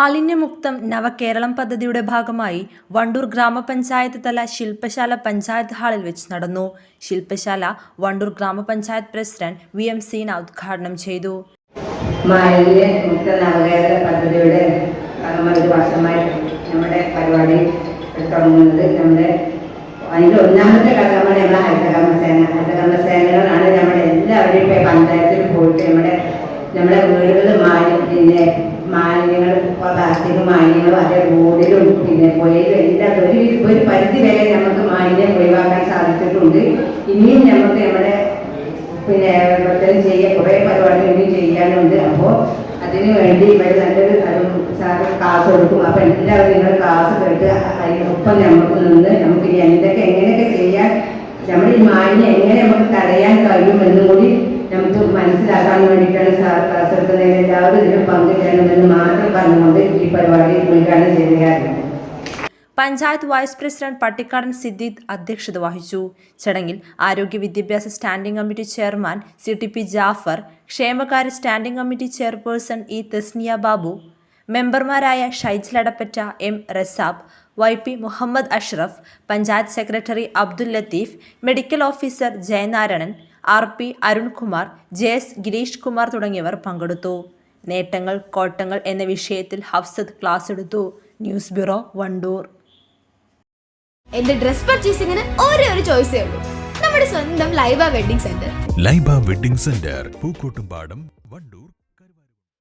മാലിന്യമുക്തം നവകേരളം പദ്ധതിയുടെ ഭാഗമായി വണ്ടൂർ ഗ്രാമപഞ്ചായത്ത് തല ശില്പശാല പഞ്ചായത്ത് ഹാളിൽ വെച്ച് നടന്നു. ശില്പശാല വണ്ടൂർ ഗ്രാമപഞ്ചായത്ത് പ്രസിഡന്റ് വി എം സീന ഉദ്ഘാടനം ചെയ്തു. മാലിന്യമുക്ത നവകേരള പദ്ധതിയുടെ ഭാഗമായി നമ്മുടെ പരിപാടി തുടങ്ങുന്നത്. നമ്മുടെ അതിന്റെ ഒന്നാമത്തെ ഘടകമാണ് നമ്മുടെ ഹരിതകർമ്മസേന. ഹരിതകർമ്മസേനകളാണ് നമ്മുടെ എല്ലാവരും ഇപ്പോൾ പഞ്ചായത്തിൽ പോയിട്ട് നമ്മുടെ നമ്മുടെ വീടുകളിൽ മാലിന്യ മാലിന്യങ്ങൾ പ്ലാസ്റ്റിക് മാലിന്യങ്ങളും അതേ റോഡിലും പിന്നെ പുഴയിലും എല്ലാം ഒരു ഒരു പരിധി വരെ നമുക്ക് മാലിന്യം ഒഴിവാക്കാൻ സാധിച്ചിട്ടുണ്ട്. ഇനിയും നമുക്ക് നമ്മുടെ പിന്നെ പ്രത്യേകം ചെയ്യാൻ കുറേ പരിപാടികൾ ഇനി ചെയ്യാനുണ്ട്. അപ്പോൾ അതിന് വേണ്ടി ഇവർ നല്ലൊരു സാറ് ക്ലാസ് കൊടുക്കും. അപ്പോൾ എല്ലാവരും നിങ്ങൾ ക്ലാസ് കേട്ട് അതിനൊപ്പം നമുക്ക് നിന്ന് നമുക്ക് എന്തൊക്കെ എങ്ങനെയൊക്കെ ചെയ്യാൻ നമ്മൾ ഈ മാലിന്യം എങ്ങനെ നമുക്ക് തടയാൻ കഴിയുമെന്നും കൂടി നമുക്ക് മനസ്സിലാക്കാൻ വേണ്ടിയിട്ടാണ് സാർ ക്ലാസ് എടുക്കുന്നത് എല്ലാവരും ഇതിന് പങ്കുചേരണമെന്ന് മാത്രം പറഞ്ഞുകൊണ്ട് ഈ പരിപാടി ഉദ്ഘാടനം ചെയ്യുകയായിരുന്നു. പഞ്ചായത്ത് വൈസ് പ്രസിഡന്റ് പട്ടിക്കാടൻ സിദ്ദീഖ് അധ്യക്ഷത വഹിച്ചു. ചടങ്ങിൽ ആരോഗ്യ വിദ്യാഭ്യാസ standing committee chairman C T P Jafar ക്ഷേമകാര്യ standing committee chairperson E Thesniya Babu മെമ്പർമാരായ Shaij Ladappatta M Rasab Y P Muhammad Ashraf panchayat secretary Abdul Latheef medical officer Jayanarayanan R P Arunkumar J S Girish Kumar തുടങ്ങിയവർ പങ്കെടുത്തു. നേട്ടങ്ങൾ കോട്ടങ്ങൾ എന്ന വിഷയത്തിൽ Hafsath class എടുത്തു. News bureau Wandoor. എന്റെ dress പർച്ചേസിംഗിന് ഒരേ ഒരു ചോയ്സേ ഉള്ളൂ. നമ്മുടെ സ്വന്തം Laiba wedding centre. Laiba wedding centre Pookkottumpadam